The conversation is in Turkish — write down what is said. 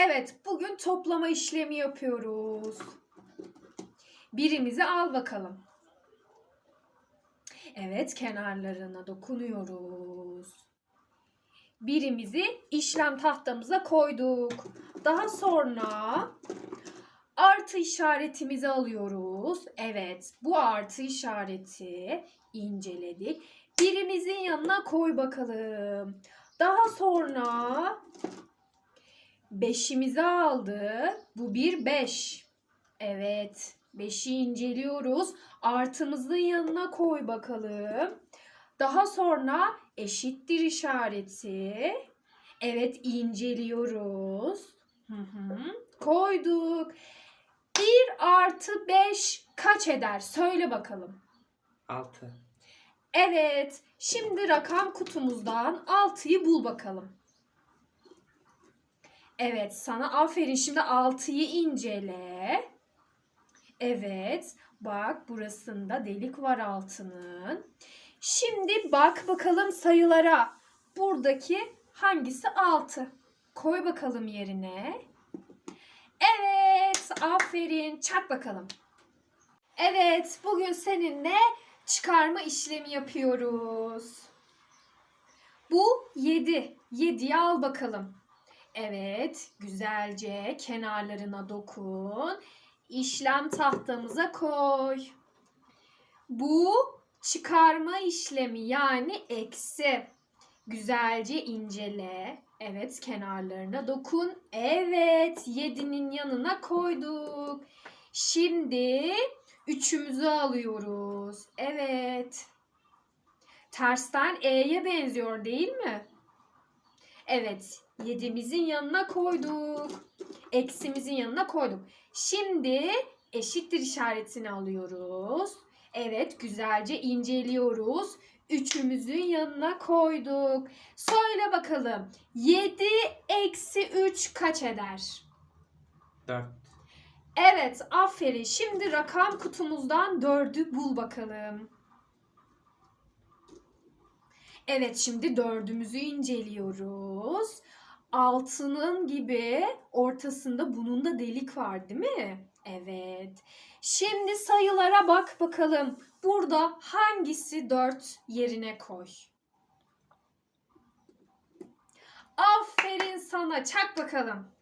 Evet, bugün toplama işlemi yapıyoruz. Birimizi al bakalım. Evet, kenarlarına dokunuyoruz. Birimizi işlem tahtamıza koyduk. Daha sonra artı işaretimizi alıyoruz. Evet, bu artı işareti inceledik. Birimizin yanına koy bakalım. Daha sonra beşimizi aldı. Bu bir beş. Evet. Beşi inceliyoruz. Artımızın yanına koy bakalım. Daha sonra eşittir işareti. Evet inceliyoruz. Hı hı. Koyduk. 1 artı 5 kaç eder? Söyle bakalım. 6. Evet. Şimdi rakam kutumuzdan 6'yı bul bakalım. Evet, sana aferin. Şimdi 6'yı incele. Evet, bak burasında delik var altının. Şimdi bak bakalım sayılara. Buradaki hangisi 6? Koy bakalım yerine. Evet, aferin. Çak bakalım. Evet, bugün seninle çıkarma işlemi yapıyoruz. Bu 7. 7'yi al bakalım. Evet, güzelce kenarlarına dokun. İşlem tahtamıza koy. Bu çıkarma işlemi yani eksi. Güzelce incele. Evet, kenarlarına dokun. Evet, 7'nin yanına koyduk. Şimdi üçümüzü alıyoruz. Evet. Tersten E'ye benziyor değil mi? Evet. Yedimizin yanına koyduk. Eksimizin yanına koyduk. Şimdi eşittir işaretini alıyoruz. Evet güzelce inceliyoruz. Üçümüzün yanına koyduk. Söyle bakalım. 7 eksi 3 kaç eder? 4. Evet, aferin. Şimdi rakam kutumuzdan 4'ü bul bakalım. Evet, şimdi dördümüzü inceliyoruz. Altının gibi ortasında bunun da delik var değil mi? Evet. Şimdi sayılara bak bakalım. Burada hangisi 4 yerine koy. Aferin sana. Çak bakalım.